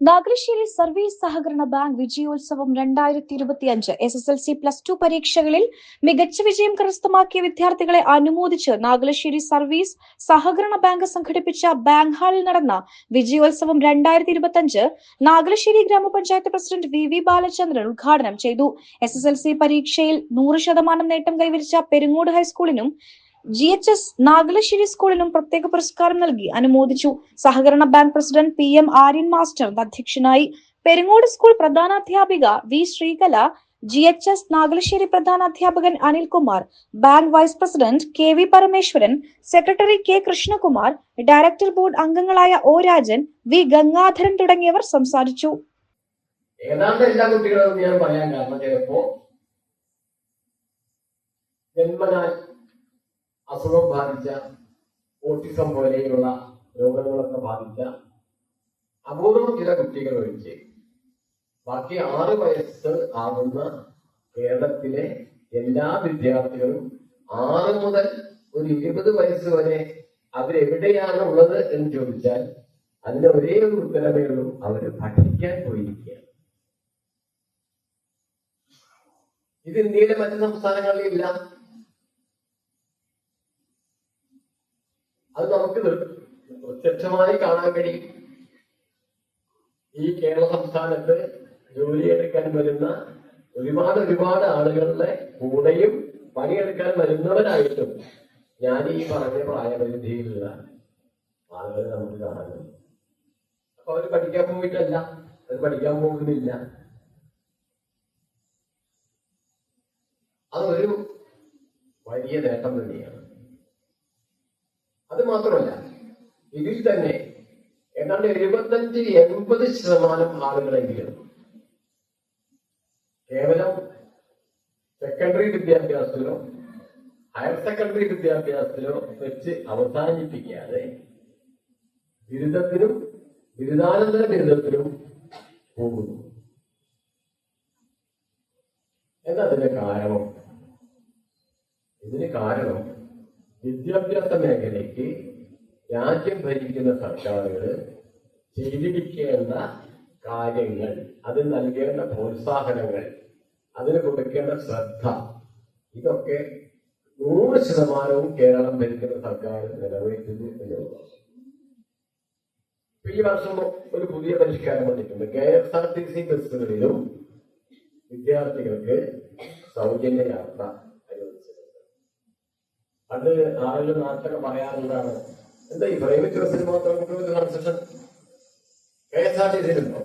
Nagalassery service സഹകരണ bank വിജയോത്സവം രണ്ടായിരത്തി ഇരുപത്തിയഞ്ച് S S L C plus two പരീക്ഷകളിൽ മികച്ച വിജയം കരസ്ഥമാക്കിയ വിദ്യാർത്ഥികളെ അനുമോദിച്ച് നാഗലശ്ശേരി സർവീസ് സഹകരണ ബാങ്ക് സംഘടിപ്പിച്ച ബാങ്ക് ഹാളിൽ നടന്ന വിജയോത്സവം രണ്ടായിരത്തി ഇരുപത്തിയഞ്ച് നാഗലശ്ശേരി ഗ്രാമപഞ്ചായത്ത് പ്രസിഡന്റ് വി വി ബാലചന്ദ്രൻ ഉദ്ഘാടനം ചെയ്തു. എസ് എസ് എൽ സി പരീക്ഷയിൽ നൂറ് ശതമാനം നേട്ടം കൈവരിച്ച പെരുങ്ങോട് ഹൈസ്കൂളിനും ജി എച്ച് എസ് നാഗലശ്ശേരി സ്കൂളിനും പ്രത്യേക പുരസ്കാരം നൽകി. അനുമോദിച്ചു. സഹകരണ bank president P M Aryan master. അധ്യക്ഷനായി Perungode school പ്രധാനാധ്യാപിക V Sreekala G H S Nagalassery പ്രധാനാധ്യാപകൻ Anilkumar bank vice president K V Parameswaran secretary K Krishnakumar director board അംഗങ്ങളായ ഒ രാജൻ വി ഗംഗാധരൻ തുടങ്ങിയവർ സംസാരിച്ചു. ഏതാണ്ട് എല്ലാ കുട്ടികളും ഞാൻ പറയാൻ കാരണം ചിലപ്പോ അസുഖം ബാധിച്ച ഓട്ടിസം പോലെയുള്ള രോഗങ്ങളൊക്കെ ബാധിച്ച അപൂർവം ചില കുട്ടികൾ ഒഴിച്ച് ബാക്കി ആറ് വയസ്സ് ആകുന്ന കേരളത്തിലെ എല്ലാ വിദ്യാർത്ഥികളും ആറ് മുതൽ ഒരു ഇരുപത് വയസ്സ് വരെ അവരെവിടെയാണ് ഉള്ളത് എന്ന് ചോദിച്ചാൽ അതിന് ഒരേ ഒരു ഉത്തരവേ ഉള്ളൂ അവർ പഠിക്കാൻ പോയിരിക്കുകയാണ്. ഇത് ഇന്ത്യയിലെ മറ്റു സംസ്ഥാനങ്ങളിൽ അത് നമുക്ക് പ്രത്യക്ഷമായി കാണാൻ കഴിയും. ഈ കേരള സംസ്ഥാനത്ത് ജോലിയെടുക്കാൻ വരുന്ന ഒരുപാട് ഒരുപാട് ആളുകളുടെ കൂടെയും പണിയെടുക്കാൻ വരുന്നവരായിട്ടും ഞാൻ ഈ പറഞ്ഞ പ്രായപരിധിയിലുള്ള ആളുകളെ നമുക്ക് കാണാൻ കഴിയും. അപ്പൊ അവർ പഠിക്കാൻ പോയിട്ടല്ല. അവർ പഠിക്കാൻ പോകുന്നില്ല. അതൊരു വലിയ നേട്ടം തന്നെയാണ്. മാത്രമല്ല ഇതിൽ തന്നെ ഏതാണ്ട് എഴുപത്തഞ്ച് എൺപത് ശതമാനം ആളുകളെങ്കിലും കേവലം സെക്കൻഡറി വിദ്യാഭ്യാസത്തിലോ ഹയർ സെക്കൻഡറി വിദ്യാഭ്യാസത്തിലോ വെച്ച് അവസാനിപ്പിക്കാതെ ബിരുദത്തിനും ബിരുദാനന്തര ബിരുദത്തിനും പോകുന്നു. എന്നതിന്റെ കാരണം? ഇതിന് കാരണം വിദ്യാഭ്യാസ മേഖലയ്ക്ക് രാജ്യം ഭരിക്കുന്ന സർക്കാരുകൾ ചെയ്തിരിക്കേണ്ട കാര്യങ്ങൾ അതിന് നൽകേണ്ട പ്രോത്സാഹനങ്ങൾ അതിന് കൊടുക്കേണ്ട ശ്രദ്ധ ഇതൊക്കെ നൂറ് ശതമാനവും കേരളം ഭരിക്കുന്ന സർക്കാർ നിറവേറ്റുന്നു എന്നുള്ളതാണ്. ഈ വർഷം ഒരു പുതിയ പരിഷ്കാരം വന്നിട്ടുണ്ട്. K S R T C ബസ്സുകളിലും വിദ്യാർത്ഥികൾക്ക് സൗജന്യ യാത്ര പണ്ട് ആളുകൾ നാട്ടിലൊക്കെ പറയാറുള്ളതാണ്. എന്താ ഈ പ്രൈവറ്റ് ബസ്സിന് മാത്രം concession K S R T സിയിലുണ്ടോ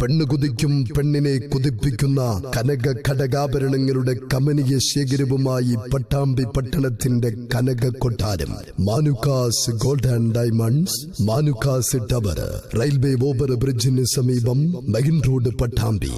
പെണ്ണ് കുതിക്കും പെണ്ണിനെ കുതിപ്പിക്കുന്ന കനക ഘടകാഭരണങ്ങളുടെ കമനീയ ശേഖരവുമായി പട്ടാമ്പി പട്ടണത്തിന്റെ കനക കൊട്ടാരം. Manukkas gold and diamonds Manukkas tower railway over ബ്രിഡ്ജിന് സമീപം മെയിൻ റോഡ് പട്ടാമ്പി.